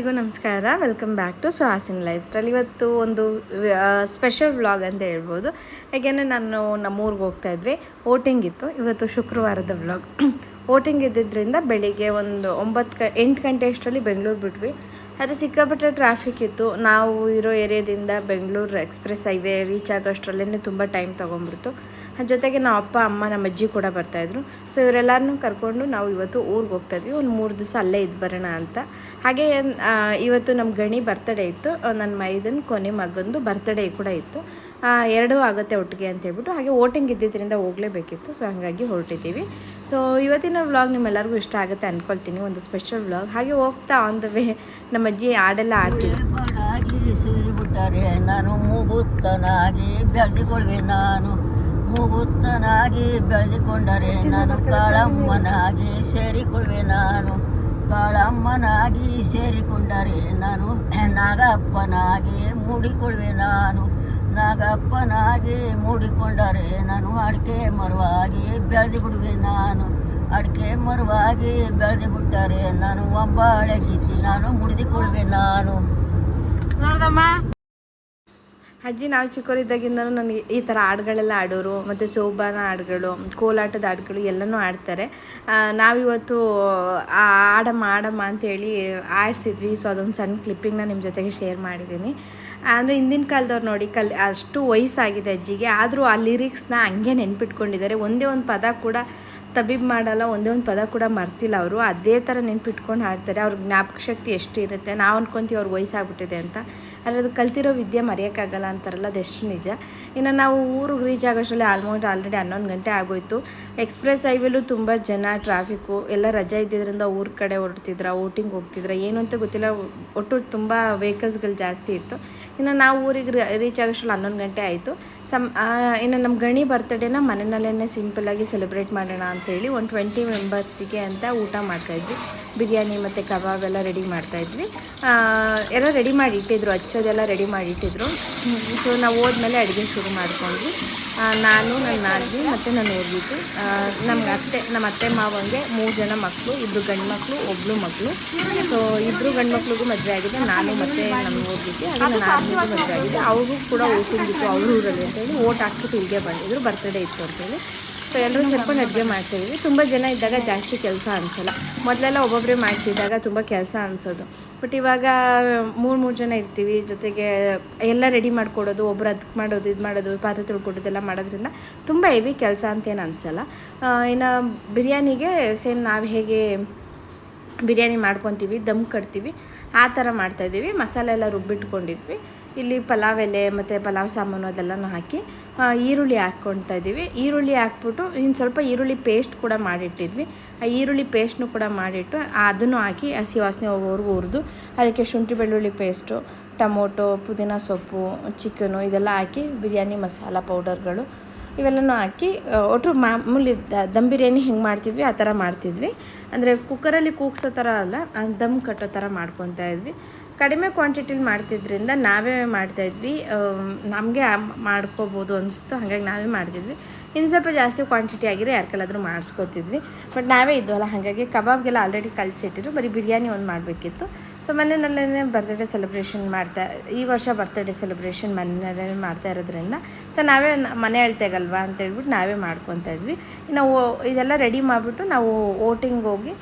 ಎಲ್ರಿಗೂ ನಮಸ್ಕಾರ. Welcome back to Suhasin lifestyle ಇವತ್ತು ಒಂದು ಸ್ಪೆಷಲ್ ವ್ಲಾಗ್ ಅಂತ ಹೇಳ್ಬೋದು. ಯಾಕೆಂದರೆ ನಾನು ನಮ್ಮೂರಿಗೆ ಹೋಗ್ತಾ ಇದ್ವಿ. ಓಟಿಂಗ್ ಇತ್ತು. ಇವತ್ತು ಶುಕ್ರವಾರದ ವ್ಲಾಗ್ ಓಟಿಂಗ್ ಇದ್ದಿದ್ದರಿಂದ ಬೆಳಿಗ್ಗೆ ಒಂದು ಒಂಬತ್ತು ಎಂಟು ಗಂಟೆ ಅಷ್ಟರಲ್ಲಿ ಬೆಂಗಳೂರು ಬಿಟ್ವಿ. ಆದರೆ ಸಿಕ್ಕಾಪಟ್ಟೆ ಟ್ರಾಫಿಕ್ ಇತ್ತು. ನಾವು ಇರೋ ಏರಿಯಾದಿಂದ ಬೆಂಗಳೂರು ಎಕ್ಸ್ಪ್ರೆಸ್ ಹೈವೇ ರೀಚ್ ಆಗೋಷ್ಟರಲ್ಲೇ ತುಂಬ ಟೈಮ್ ತೊಗೊಂಡ್ಬಿಡ್ತು. ಅದ್ರ ಜೊತೆಗೆ ನಮ್ಮ ಅಪ್ಪ, ಅಮ್ಮ, ನಮ್ಮ ಅಜ್ಜಿ ಕೂಡ ಬರ್ತಾಯಿದ್ರು ಸೊ ಇವರೆಲ್ಲರನ್ನೂ ಕರ್ಕೊಂಡು ನಾವು ಇವತ್ತು ಊರಿಗೆ ಹೋಗ್ತಾ ಇದ್ವಿ ಒಂದು ಮೂರು ದಿವಸ ಅಲ್ಲೇ ಇದ್ದು ಬರೋಣ ಅಂತ. ಹಾಗೆ ಇವತ್ತು ನಮ್ಮ ಗಣಿ ಬರ್ತಡೇ ಇತ್ತು. ನನ್ನ ಮೈದನ, ಕೊನೆ ಮಗಂದು ಬರ್ತಡೇ ಕೂಡ ಇತ್ತು. ಎರಡೂ ಆಗುತ್ತೆ ಒಟ್ಟಿಗೆ ಅಂತ ಹೇಳ್ಬಿಟ್ಟು ಹಾಗೆ ಓಟಿಂಗ್ ಇದ್ದಿದ್ದರಿಂದ ಹೋಗಲೇಬೇಕಿತ್ತು ಸೊ ಹಾಗಾಗಿ ಹೊರಟಿದ್ದೀವಿ. ಸೊ ಇವತ್ತಿನ ವ್ಲಾಗ್ ನಿಮ್ಮೆಲ್ಲರಿಗೂ ಇಷ್ಟ ಆಗುತ್ತೆ ಅಂದ್ಕೊಳ್ತೀನಿ ಒಂದು ಸ್ಪೆಷಲ್ ವ್ಲಾಗ್. ಹಾಗೆ ಹೋಗ್ತಾ ಆನ್ ದ ವೇ ನಮ್ಮ ಅಜ್ಜಿ ಹಾಡೆಲ್ಲ ಆಡ್ತೀವಿ ನಾನು ಮೂಗುತ್ತನಾಗಿ ಬೆಳೆದುಕೊಳ್ಳುವೆ ನಾನು. ಮೂಗುತ್ತನಾಗಿ ಬೆಳೆದುಕೊಂಡರೆ ನಾನು ಕಾಳಮ್ಮನಾಗಿ ಸೇರಿಕೊಳ್ಳುವೆ ನಾನು. ಕಾಳಮ್ಮನಾಗಿ ಸೇರಿಕೊಂಡರೆ ನಾನು ನಾಗಪ್ಪನಾಗಿ ಮೂಡಿಕೊಳ್ಳುವೆ ನಾನು. ನಾಗಪ್ಪನಾಗಿ ಮೂಡಿಕೊಂಡರೆ ನಾನು ಅಡಿಕೆ ಮರವಾಗಿ ಬೆಳೆದು ಬಿಡುವೆ ನಾನು. ಅಡಿಕೆ ಮರವಾಗಿ ಬೆಳೆದು ಬಿಟ್ಟರೆ ನಾನು ಒಂಬಾಳೆ ಸಿತ್ತಿ ನಾನು ಮುಡಿದುಕೊಳ್ಳುವೆ ನಾನು. ನೋಡ್ದಮ್ಮ. ಅಜ್ಜಿ ನಾವು ಚಿಕ್ಕವರಿದ್ದಾಗಿಂದನೂ ನನಗೆ ಈ ಥರ ಹಾಡುಗಳೆಲ್ಲ ಆಡೋರು ಮತ್ತು ಶೋಭಾನ ಹಾಡುಗಳು ಕೋಲಾಟದ ಹಾಡುಗಳು ಎಲ್ಲನೂ ಆಡ್ತಾರೆ ನಾವಿವತ್ತು ಆ ಆಡಮ್ಮ ಆಡಮ್ಮ ಅಂತೇಳಿ ಆಡಿಸಿದ್ವಿ ಸೊ ಅದೊಂದು ಸಣ್ಣ ಕ್ಲಿಪ್ಪಿಂಗ್ನ ನಿಮ್ಮ ಜೊತೆಗೆ ಶೇರ್ ಮಾಡಿದ್ದೀನಿ. ಅಂದರೆ ಹಿಂದಿನ ಕಾಲದವ್ರು ನೋಡಿ, ಕಲ್, ಅಷ್ಟು ವಯಸ್ಸಾಗಿದೆ ಅಜ್ಜಿಗೆ. ಆದರೂ ಆ ಲಿರಿಕ್ಸ್ನ ಹಂಗೆ ನೆನ್ಪಿಟ್ಕೊಂಡಿದ್ದಾರೆ. ಒಂದೇ ಒಂದು ಪದ ಕೂಡ ತಬೀಬ್ ಮಾಡಲ್ಲ, ಒಂದೇ ಒಂದು ಪದ ಕೂಡ ಮರ್ತಿಲ್ಲ ಅವರು. ಅದೇ ಥರ ನೆನ್ಪಿಟ್ಕೊಂಡು ಹಾಡ್ತಾರೆ. ಅವ್ರ ಜ್ಞಾಪಕ ಶಕ್ತಿ ಎಷ್ಟು ಇರುತ್ತೆ ನಾವು ಅಂದ್ಕೊಂತೀವಿ ಅವ್ರಿಗೆ ವಯಸ್ಸಾಗ್ಬಿಟ್ಟಿದೆ ಅಂತ. ಆದರೆ ಅದು ಕಲ್ತಿರೋ ವಿದ್ಯೆ ಮರೆಯೋಕ್ಕಾಗಲ್ಲ ಅಂತಾರಲ್ಲ ಅದೆಷ್ಟು ನಿಜ. ಇನ್ನು ನಾವು ಊರಿಗೆ ರೀಚ್ ಆಗೋಷ್ಟರಲ್ಲಿ ಆಲ್ಮೋಸ್ಟ್ ಆಲ್ರೆಡಿ ಹನ್ನೊಂದು ಗಂಟೆ ಆಗೋಯ್ತು. ಎಕ್ಸ್ಪ್ರೆಸ್ ಹೈವೇಲೂ ತುಂಬ ಜನ ಟ್ರಾಫಿಕ್ಕು ಎಲ್ಲ ರಜಾ ಇದ್ದಿದ್ದರಿಂದ ಊರ ಕಡೆ ಹೊರಡ್ತಿದ್ರ ಓಟಿಂಗ್ ಹೋಗ್ತಿದ್ರ, ಏನು ಅಂತ ಗೊತ್ತಿಲ್ಲ. ಒಟ್ಟು ತುಂಬ ವೆಹಿಕಲ್ಸ್ಗಳು ಜಾಸ್ತಿ ಇತ್ತು. ಇನ್ನು ನಾವು ಊರಿಗೆ ರೀಚ್ ಆಗೋಷ್ಟರಲ್ಲಿ ಹನ್ನೊಂದು ಗಂಟೆ ಆಯಿತು. ಸಮ್ ಇನ್ನು ನಮ್ಮ ಗಣಿ ಬರ್ತಡೇನ ಮನೆಯಲ್ಲೇ ಸಿಂಪಲ್ಲಾಗಿ ಸೆಲೆಬ್ರೇಟ್ ಮಾಡೋಣ ಅಂತೇಳಿ ಒಂದು ಟ್ವೆಂಟಿ ಮೆಂಬರ್ಸಿಗೆ ಅಂತ ಊಟ ಮಾಡ್ತಾಯಿದ್ವಿ ಬಿರಿಯಾನಿ ಮತ್ತು ಕಬಾಬ್ ಎಲ್ಲ ರೆಡಿ ಮಾಡ್ತಾಯಿದ್ವಿ ಎಲ್ಲ ರೆಡಿ ಮಾಡಿ ಇಟ್ಟಿದ್ರು ಹಚ್ಚೋದೆಲ್ಲ ರೆಡಿ ಮಾಡಿ ಇಟ್ಟಿದ್ರು. ಸೊ ನಾವು ಹೋದ್ಮೇಲೆ ಅಡುಗೆ ಶುರು ಮಾಡ್ಕೊಂಡ್ವಿ. ನಾನು ನನ್ನ ನಾದಿನಿ ಮತ್ತು ನಾನು ಹೋಗಿದ್ದು ನಮ್ಗೆ ಅತ್ತೆ ನಮ್ಮ ಅತ್ತೆ ಮಾವಂಗೆ ಮೂರು ಜನ ಮಕ್ಕಳು ಇಬ್ಬರು ಗಂಡು ಮಕ್ಕಳು ಒಬ್ಬಳು ಮಕ್ಕಳು ಸೊ ಇಬ್ಬರು ಗಂಡು ಮಕ್ಳಿಗೂ ಮದುವೆ ಆಗಿದೆ, ನಾನು ಮತ್ತು ನಮ್ಮ ಹೋಗಿದ್ದೆ ಅದು ಮದುವೆ ಆಗಿದೆ. ಅವ್ರಿಗೂ ಕೂಡ ಓಟಿಂಗಿತ್ತು ಅವ್ರ ಊರಲ್ಲಿ ಅಂತೇಳಿ ಓಟ್ ಹಾಕ್ಬಿಟ್ಟು ಇಲ್ಲಿಗೆ ಬಂದಿದ್ರು ಬರ್ತಡೇ ಇತ್ತು ಅಂತೇಳಿ ಸೊ ಎಲ್ಲರೂ ಸೇರ್ಕೊಂಡು ಅಡುಗೆ ಮಾಡ್ತಿದ್ವಿ ತುಂಬ ಜನ ಇದ್ದಾಗ ಜಾಸ್ತಿ ಕೆಲಸ ಅನಿಸಲ್ಲ. ಮೊದಲೆಲ್ಲ ಒಬ್ಬೊಬ್ಬರೇ ಮಾಡ್ತಿದ್ದಾಗ ತುಂಬ ಕೆಲಸ ಅನಿಸೋದು. ಬಟ್ ಇವಾಗ ಮೂರು ಮೂರು ಜನ ಇರ್ತೀವಿ. ಜೊತೆಗೆ ಎಲ್ಲ ರೆಡಿ ಮಾಡ್ಕೊಡೋದು, ಒಬ್ರು ಅದಕ್ಕೆ ಮಾಡೋದು, ಇದು ಮಾಡೋದು, ಪಾತ್ರೆ ತೊಳ್ಕೊಡೋದೆಲ್ಲ ಮಾಡೋದ್ರಿಂದ ತುಂಬ ಹೆವಿ ಕೆಲಸ ಅಂತೇನು ಅನಿಸಲ್ಲ. ಇನ್ನು ಬಿರಿಯಾನಿಗೆ ಸೇಮ್ ನಾವು ಹೇಗೆ ಬಿರಿಯಾನಿ ಮಾಡ್ಕೊತೀವಿ, ದಮ್ ಕಟ್ತೀವಿ, ಆ ಥರ ಮಾಡ್ತಾಯಿದ್ದೀವಿ ಮಸಾಲೆ ಎಲ್ಲ ರುಬ್ಬಿಟ್ಕೊಂಡಿದ್ವಿ. ಇಲ್ಲಿ ಪಲಾವ್ ಎಲೆ ಮತ್ತು ಪಲಾವ್ ಸಾಮಾನು ಅದೆಲ್ಲನೂ ಹಾಕಿ ಈರುಳ್ಳಿ ಹಾಕ್ಕೊಳ್ತಾ ಇದ್ದೀವಿ. ಈರುಳ್ಳಿ ಹಾಕ್ಬಿಟ್ಟು ಇನ್ನು ಸ್ವಲ್ಪ ಈರುಳ್ಳಿ ಪೇಸ್ಟ್ ಕೂಡ ಮಾಡಿಟ್ಟಿದ್ವಿ. ಆ ಈರುಳ್ಳಿ ಪೇಸ್ಟ್ನು ಕೂಡ ಮಾಡಿಟ್ಟು ಅದನ್ನು ಹಾಕಿ ಹಸಿ ವಾಸನೆ ಹೋಗೋವರೆಗೂ ಹುರಿದು, ಅದಕ್ಕೆ ಶುಂಠಿ ಬೆಳ್ಳುಳ್ಳಿ ಪೇಸ್ಟು ಟೊಮೊಟೊ, ಪುದೀನ ಸೊಪ್ಪು ಚಿಕನು ಇದೆಲ್ಲ ಹಾಕಿ ಬಿರಿಯಾನಿ ಮಸಾಲ ಪೌಡರ್ಗಳು ಇವೆಲ್ಲನೂ ಹಾಕಿ ಒಟ್ಟು ಮಾಮೂಲಿ ದಮ್ ಬಿರಿಯಾನಿ ಹೆಂಗೆ ಮಾಡ್ತಿದ್ವಿ ಆ ಥರ ಮಾಡ್ತಿದ್ವಿ. ಅಂದರೆ ಕುಕ್ಕರಲ್ಲಿ ಕೂಗ್ಸೋ ಥರ ಅಲ್ಲ ದಮ್ ಕಟ್ಟೋ ಥರ ಮಾಡ್ಕೊತಾ ಇದ್ವಿ. ಕಡಿಮೆ ಕ್ವಾಂಟಿಟಿಲಿ ಮಾಡ್ತಿದ್ರಿಂದ ನಾವೇ ಮಾಡ್ತಾಯಿದ್ವಿ ನಮಗೆ ಮಾಡ್ಕೋಬೋದು ಅನಿಸ್ತು, ಹಾಗಾಗಿ ನಾವೇ ಮಾಡ್ತಿದ್ವಿ. ಇನ್ನು ಸ್ವಲ್ಪ ಜಾಸ್ತಿ ಕ್ವಾಂಟಿಟಿ ಆಗಿರೋ ಯಾರ ಮಾಡ್ಸ್ಕೊತಿದ್ವಿ. ಬಟ್ ನಾವೇ ಇದ್ವಲ್ಲ, ಹಾಗಾಗಿ ಕಬಾಬ್ಗೆಲ್ಲ ಆಲ್ರೆಡಿ ಕಲಿಸಿಟ್ಟಿರು ಬರೀ ಬಿರಿಯಾನಿ ಒಂದು ಮಾಡಬೇಕಿತ್ತು. ಸೊ ಮನೆಯಲ್ಲೇ ಬರ್ತ್ಡೇ ಸೆಲೆಬ್ರೇಷನ್ ಮಾಡ್ತಾ, ಈ ವರ್ಷ ಬರ್ತ್ಡೇ ಸೆಲೆಬ್ರೇಷನ್ ಮನೆಯಲ್ಲೇ ಮಾಡ್ತಾ ಇರೋದ್ರಿಂದ. ಸೊ ನಾವೇ ಮನೆ ಹೇಳ್ತೇಗಲ್ವಾ ಅಂತ ಹೇಳ್ಬಿಟ್ಟು ನಾವೇ ಮಾಡ್ಕೊತಾ ಇದ್ವಿ. ನಾವು ಇದೆಲ್ಲ ರೆಡಿ ಮಾಡಿಬಿಟ್ಟು ನಾವು ಓಟಿಂಗ್ ಹೋಗಿ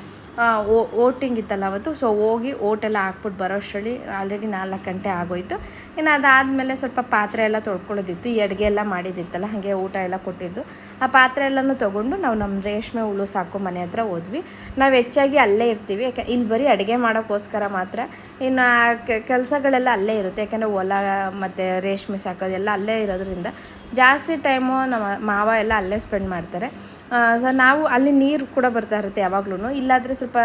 ಓಟಿಂಗ್ ಇತ್ತಲ್ಲ ಅವತ್ತು ಸೊ ಹೋಗಿ ಓಟೆಲ್ಲ ಹಾಕ್ಬಿಟ್ಟು ಬರೋಷ್ಟರಲ್ಲಿ ಆಲ್ರೆಡಿ ನಾಲ್ಕು ಗಂಟೆ ಆಗೋಯ್ತು. ಇನ್ನು ಅದಾದಮೇಲೆ ಸ್ವಲ್ಪ ಪಾತ್ರೆ ಎಲ್ಲ ತೊಳ್ಕೊಳ್ಳೋದಿತ್ತು, ಈ ಅಡುಗೆ ಎಲ್ಲ ಮಾಡಿದ್ದಿತ್ತಲ್ಲ, ಹಾಗೆ ಊಟ ಎಲ್ಲ ಕೊಟ್ಟಿದ್ದು. ಆ ಪಾತ್ರೆ ಎಲ್ಲನೂ ತೊಗೊಂಡು ನಾವು ನಮ್ಮ ರೇಷ್ಮೆ ಹುಳು ಸಾಕು ಮನೆ ಹತ್ರ ಹೋದ್ವಿ. ನಾವು ಹೆಚ್ಚಾಗಿ ಅಲ್ಲೇ ಇರ್ತೀವಿ. ಯಾಕೆ ಇಲ್ಲಿ ಬರೀ ಅಡುಗೆ ಮಾಡೋಕ್ಕೋಸ್ಕರ ಮಾತ್ರ. ಇನ್ನು ಕೆಲಸಗಳೆಲ್ಲ ಅಲ್ಲೇ ಇರುತ್ತೆ. ಯಾಕೆಂದರೆ ಹೊಲ ಮತ್ತು ರೇಷ್ಮೆ ಸಾಕೋದೆಲ್ಲ ಅಲ್ಲೇ ಇರೋದ್ರಿಂದ ಜಾಸ್ತಿ ಟೈಮು ನಮ್ಮ ಮಾವ ಎಲ್ಲ ಅಲ್ಲೇ ಸ್ಪೆಂಡ್ ಮಾಡ್ತಾರೆ. ಸೊ ನಾವು ಅಲ್ಲಿ ನೀರು ಕೂಡ ಬರ್ತಾ ಇರುತ್ತೆ ಯಾವಾಗ್ಲೂ ಇಲ್ಲಾದರೆ ಸ್ವಲ್ಪ,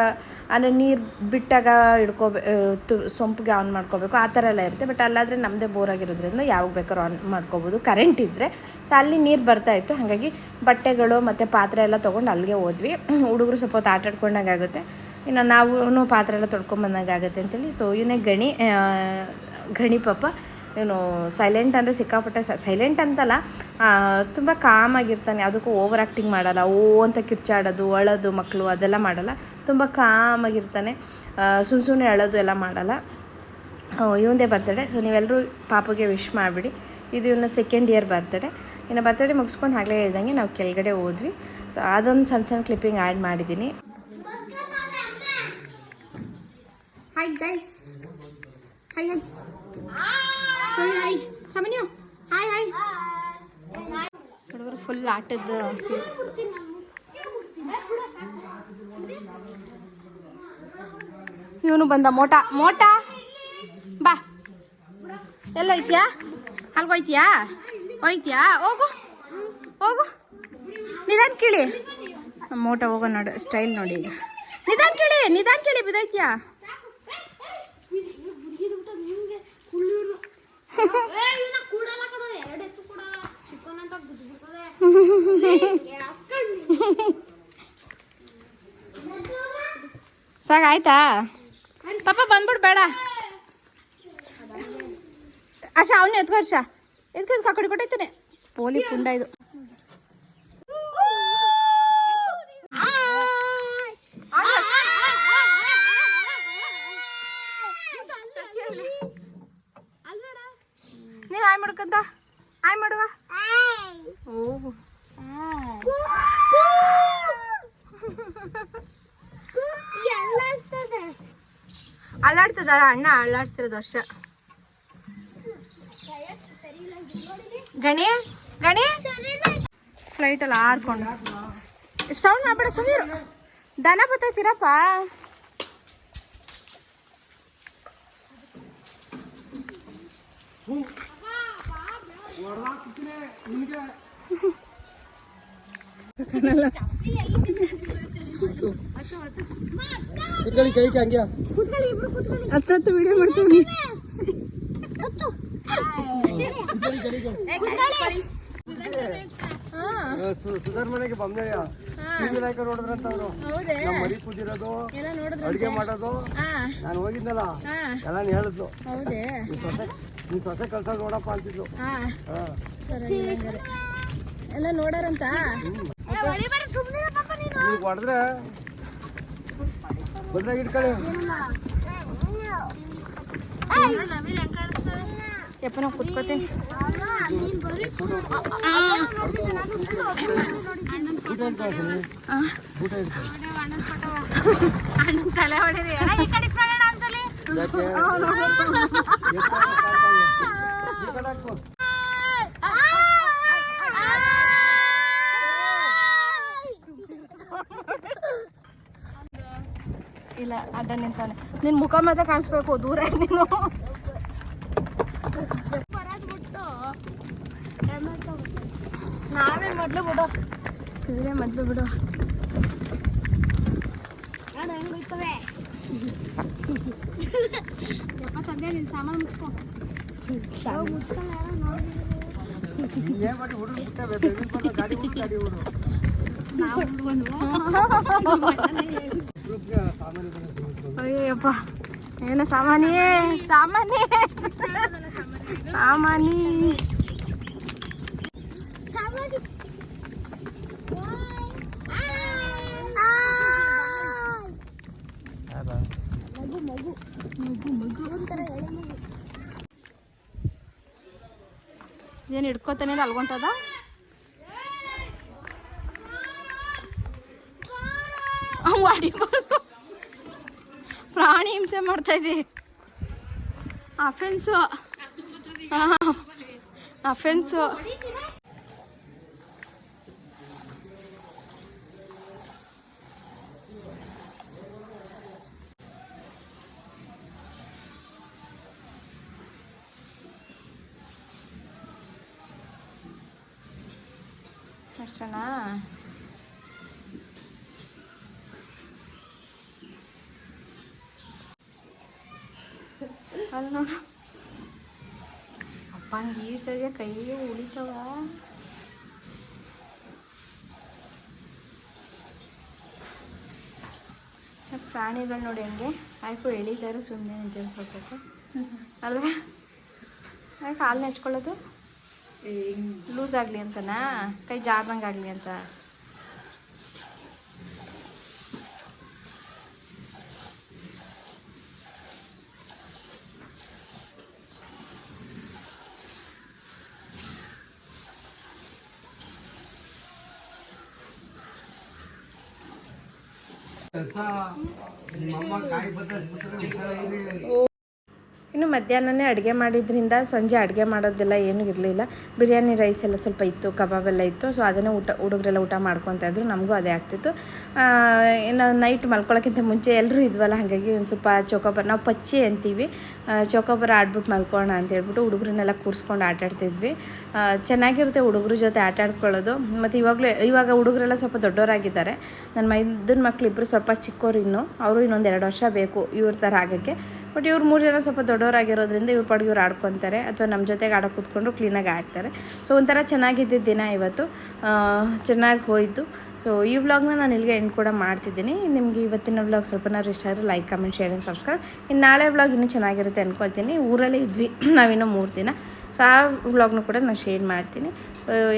ಅಂದರೆ ನೀರು ಬಿಟ್ಟಾಗ ಹಿಡ್ಕೋಬೇ ತು, ಸೊಂಪಿಗೆ ಆನ್ ಮಾಡ್ಕೋಬೇಕು. ಆ ಥರ ಎಲ್ಲ ಇರುತ್ತೆ. ಬಟ್ ಅಲ್ಲಾದರೆ ನಮ್ಮದೇ ಬೋರ್ ಆಗಿರೋದ್ರಿಂದ ಯಾವಾಗ ಬೇಕಾದ್ರೂ ಆನ್ ಮಾಡ್ಕೋಬೋದು. ಕರೆಂಟ್ ಇದ್ದರೆ ಸೊ ಅಲ್ಲಿ ನೀರು ಬರ್ತಾ ಇತ್ತು. ಹಾಗಾಗಿ ಬಟ್ಟೆಗಳು ಮತ್ತು ಪಾತ್ರೆ ಎಲ್ಲ ತೊಗೊಂಡು ಅಲ್ಲಿಗೆ ಹೋದ್ವಿ. ಹುಡುಗರು ಸ್ವಲ್ಪ ಹೊತ್ತು ಆಟ ಆಡ್ಕೊಂಡಂಗೆ ಆಗುತ್ತೆ. ಇನ್ನು ನಾವು ಪಾತ್ರೆ ಎಲ್ಲ ತೊಳ್ಕೊಂಬಂದಂಗೆ ಆಗುತ್ತೆ ಅಂತೇಳಿ. ಸೊ ಇವನೇ ಗಣಿ ಗಣಿ ಪಾಪ. ಇವನು ಸೈಲೆಂಟ್ ಅಂದರೆ ಸಿಕ್ಕಾಪಟ್ಟೆ ಸೈಲೆಂಟ್ ಅಂತಲ್ಲ ತುಂಬ ಕಾಮಾಗಿರ್ತಾನೆ ಯಾವುದಕ್ಕೂ ಓವರ್ ಆ್ಯಕ್ಟಿಂಗ್ ಮಾಡಲ್ಲ. ಓ, ಅಂತ ಕಿರ್ಚಾಡೋದು, ಅಳೋದು, ಮಕ್ಕಳು ಅದೆಲ್ಲ ಮಾಡಲ್ಲ. ತುಂಬ ಕಾಮಾಗಿರ್ತಾನೆ ಸುಮ್ ಸುಮ್ಮನೆ ಅಳೋದು ಎಲ್ಲ ಮಾಡಲ್ಲ. ಇವಂದೇ ಬರ್ತಡೆ ಸೊ ನೀವೆಲ್ಲರೂ ಪಾಪಗೆ ವಿಶ್ ಮಾಡಿಬಿಡಿ. ಇದು ಇವನ ಸೆಕೆಂಡ್ ಇಯರ್ ಬರ್ತಡೆ ಇನ್ನು ಬರ್ತಡೇ ಮುಗಿಸ್ಕೊಂಡು ಆಗಲೇ ಹೇಳ್ದಂಗೆ ನಾವು ಕೆಳಗಡೆ ಹೋದ್ವಿ. ಸೊ ಅದೊಂದು ಸಣ್ಣ ಸಣ್ಣ ಕ್ಲಿಪ್ಪಿಂಗ್ ಆ್ಯಡ್ ಮಾಡಿದ್ದೀನಿ. ಹಾಯ್ ಗೈಸ್ ಹಾಯ್ ಹಾಯ್ ಸರಿ ಹಾಯ್ ಸಾಮಾನ್ಯ. ಹಾಯ್ ಹಾಯ್ ಹುಡುಗರು ಫುಲ್ ಆಟದ ಇವನು ಬಂದ ಮೋಟ. ಮೋಟ. ಬಾ. ಎಲ್ಲ ಐತಿಯಾ ಅಲ್ಗೆ ಹೋಯ್ತ್ಯಾ? ಹೋಗು. ಹೋಗು. ನಿಧಾನ ಕೇಳಿ. ಮೋಟ ಹೋಗೋ ನೋಡು ಸ್ಟೈಲ್ ನೋಡಿ ಈಗ. ನಿಧಾನ ಕೇಳಿ ನಿಧಾನ ಕೇಳಿ ಬಿದ್ದೈತ್ಯಾ ಸಾಕ, ಆಯ್ತಾ? ಪಾಪ ಬಂದ್ಬಿಡ್ಬೇಡ ಬೇಡ. ಅಶ ಅವನೇ ಎತ್ಕೋ ಹರ್ಷ ಎತ್ಕೊ ಎತ್ಕೊ ಆ ಕಡೆ ಕೊಟ್ಟೈತಾನೆ ಪೋಲಿ ಪುಂಡ ಇದು. ನೀನು ಆಯ್ ಮಾಡ್ಕಂತ? ಆಯ್ ಮಾಡುವ? ಅಲ್ಲಾಡ್ತದ ಅಣ್ಣ ಅಲ್ಲಾಡ್ತಿರೋದು ವರ್ಷ. ಗಣಿ ಗಣಿ ಫ್ಲೈಟಲ್ಲಿ ಆಡ್ಕೊಂಡು. ಸೌಂಡ್ ಮಾಡ್ಬೇಡ ಸುಮ್ಮನಿರು ದನ ಬತ್ತೈತಿರಪ್ಪ. ಹತ್ತತ್ತು ವಿಡಿಯೋ ಮಾಡ್ತೀನಿ. ಕುತ್ಕೊಳ್ಳಿ ಕೈಗೆ ಸುಧಾರ್ ಮನೆಗೆ ಬಂದಯ್ಯ ಟಿವಿ ನಾಯಕ ನೋಡಿದ್ರಂತ ಅವರು ಮರಿ ನೋಡಿದ್ರ ಅಡುಗೆ ಮಾಡೋದು ನಾನು ಹೋಗಿದ್ನಲ್ಲ ಎಲ್ಲ ಹೇಳಿದ್ಲು ನೀನ್ ಸೊಸೆ ನೀನ್ ನೋಡಪ್ಪ ಅಂತಿದ್ಲು. ಎಲ್ಲ ನೋಡಾರಂತ ಹೊಡೆದ್ರೆ ಬಂದಾಗ ಇಟ್ಕೊಳ್ಳಿ ಯಪ್ಪ ಕುತ್ಕೋತೀನಿ. ಇಲ್ಲ ಅಡ್ಡ ನಿಂತಾನೆ ನಿನ್ ಮುಖ ಮಾತ್ರ ಕಾಣಿಸ್ಬೇಕು ದೂರ ನೀನು ನಾವೇ ಮೊದ್ಲು ಬಿಡು ಮೊದ್ಲು ಬಿಡು. ಗಾಡಿ ಹುಡುಗ ಗ್ರೂಪ್ಗೆ ಸಾಮಾನ್ಯ ಬಂದ ಸಿಗುತ್ತೆ. ಅಯ್ಯಪ್ಪ ಏನು ಸಾಮಾನ್ಯೇ? ಸಾಮಾನಿ ಸಾಮಾನಿ ಏನು ಹಿಡ್ಕೋತಾನೆ ಅಲ್ಗೊಂಟದ? ಹೊಡಿಬಾರ್ದು ಪ್ರಾಣಿ ಹಿಂಸೆ ಮಾಡ್ತಾ ಇದ್ದಿ. ಅಫೆನ್ಸು ಅಫೆನ್ಸು ಅಷ್ಟನಾ? ಅಲ್ಲಿ ನೋಡು. ಅಪ್ಪ ನೀಟಾಗೆ ಕೈಗೆ ಉಳಿತವ? ಪ್ರಾಣಿಗಳು ನೋಡಿ ಹಂಗೆ? ಆಯ್ತು ಎಳಿದಾರು ಸುಮ್ಮನೆ ನಿಂತಿರ್ಬೇಕು ಅಲ್ವಾ? ಹಾಲು ನೆಚ್ಕೊಳ್ಳೋದು ಲೂಸ್ ಆಗಲಿ ಅಂತನಾ? ಕೈ ಜಾರ್ದಂಗೆ ಆಗಲಿ ಅಂತ. ಕೆಲಸ ನಿಮ್ಮಮ್ಮ ಕಾಯಿ ಬದಲಿಸ್ಬಿಟ್ರೆ ಹುಷಾರಾಗಿರಿ ಇನ್ನು ಮಧ್ಯಾಹ್ನನೇ ಅಡುಗೆ ಮಾಡಿದ್ರಿಂದ ಸಂಜೆ ಅಡುಗೆ ಮಾಡೋದೆಲ್ಲ ಏನೂ ಇರಲಿಲ್ಲ. ಬಿರಿಯಾನಿ ರೈಸ್ ಎಲ್ಲ ಸ್ವಲ್ಪ ಇತ್ತು, ಕಬಾಬ್ ಎಲ್ಲ ಇತ್ತು. ಸೊ ಅದನ್ನೇ ಊಟ, ಹುಡುಗರೆಲ್ಲ ಊಟ ಮಾಡ್ಕೊತ ಇದ್ರು. ನಮಗೂ ಅದೇ ಆಗ್ತಿತ್ತು. ಇನ್ನು ನೈಟ್ ಮಲ್ಕೊಳ್ಳೋಕ್ಕಿಂತ ಮುಂಚೆ ಎಲ್ಲರೂ ಇದ್ವಲ್ಲ, ಹಾಗಾಗಿ ಒಂದು ಸ್ವಲ್ಪ ಚೌಕಾಬಾರ್ ನಾವು ಪಚ್ಚಿ ಅಂತೀವಿ. ಚೌಕಾಬಾರ ಆಡ್ಬಿಟ್ಟು ಮಲ್ಕೊಳ್ಳೋಣ ಅಂತ ಹೇಳ್ಬಿಟ್ಟು ಹುಡುಗರನ್ನೆಲ್ಲ ಕೂರಿಸ್ಕೊಂಡು ಆಟಾಡ್ತಿದ್ವಿ. ಚೆನ್ನಾಗಿರುತ್ತೆ ಹುಡುಗರ ಜೊತೆ ಆಟ ಆಡ್ಕೊಳ್ಳೋದು. ಮತ್ತು ಇವಾಗಲೂ, ಇವಾಗ ಹುಡುಗರೆಲ್ಲ ಸ್ವಲ್ಪ ದೊಡ್ಡವರಾಗಿದ್ದಾರೆ. ನನ್ನ ಮೈದನ ಮಕ್ಕಳಿಬ್ಬರು ಸ್ವಲ್ಪ ಚಿಕ್ಕವರು ಇನ್ನು. ಅವರು ಇನ್ನೊಂದು ಎರಡು ವರ್ಷ ಬೇಕು ಇವ್ರ ಥರ ಆಗೋಕ್ಕೆ. ಬಟ್ ಇವ್ರು ಮೂರು ಜನ ಸ್ವಲ್ಪ ದೊಡ್ಡವರಾಗಿರೋದ್ರಿಂದ ಇವ್ರ ಪಾಡಿಗೆ ಇವ್ರು ಆಡ್ಕೊತಾರೆ. ಅಥವಾ ನಮ್ಮ ಜೊತೆಗೆ ಆಡೋ ಕೂತ್ಕೊಂಡು ಕ್ಲೀನಾಗಿ ಆಡ್ತಾರೆ. ಸೊ ಒಂಥರ ಚೆನ್ನಾಗಿದ್ದಿದ್ದ ದಿನ ಇವತ್ತು. ಚೆನ್ನಾಗಿ ಹೋಯಿತು. ಸೊ ಈ ವ್ಲಾಗ್ನ ನಾನು ಇಲ್ಲಿಗೆ ಎಂಡ್ ಕೂಡ ಮಾಡ್ತಿದ್ದೀನಿ. ನಿಮಗೆ ಇವತ್ತಿನ ವ್ಲಾಗ್ ಸ್ವಲ್ಪನಾದ್ರು ಇಷ್ಟ ಆದರೆ like comment share and subscribe ಇನ್ನು ನಾಳೆ ವ್ಲಾಗ್ ಇನ್ನೂ ಚೆನ್ನಾಗಿರುತ್ತೆ ಅಂದ್ಕೊಳ್ತೀನಿ ಊರಲ್ಲೇ ಇದ್ವಿ. ನಾವಿನ್ನೂ ಮೂರು ದಿನ. ಸೊ ಆ ವ್ಲಾಗ್ನು ಕೂಡ ನಾನು ಶೇರ್ ಮಾಡ್ತೀನಿ.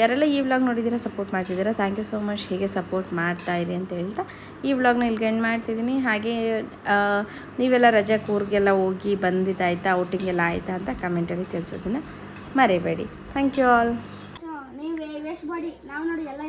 ಯಾರೆಲ್ಲ ಈ ವ್ಲಾಗ್ ನೋಡಿದ್ದೀರಾ ಸಪೋರ್ಟ್ ಮಾಡ್ತಿದ್ದೀರಾ ಥ್ಯಾಂಕ್ ಯು ಸೋ ಮಚ್ ಹೀಗೆ ಸಪೋರ್ಟ್ ಮಾಡ್ತಾ ಇರಿ ಅಂತ ಹೇಳ್ತಾ ಈ ವ್ಲಾಗ್ನ ಇಲ್ಲಿಗೆ ಎಂಡ್ ಮಾಡ್ತಿದ್ದೀನಿ ಹಾಗೆ ನೀವೆಲ್ಲ ರಜಾ ಕೂರ್ಗೆಲ್ಲ ಹೋಗಿ ಬಂದಿದ್ದಾಯ್ತಾ ಔಟಿಂಗ್ ಎಲ್ಲ ಆಯಿತಾ ಅಂತ ಕಮೆಂಟಲ್ಲಿ ತಿಳಿಸೋದನ್ನ ಮರೆಯಬೇಡಿ ಥ್ಯಾಂಕ್ ಯು ಆಲ್ ನೀವು ವೇಸ್ಟ್ ಮಾಡಿ ನಾವು ನೋಡಿ ಎಲ್ಲ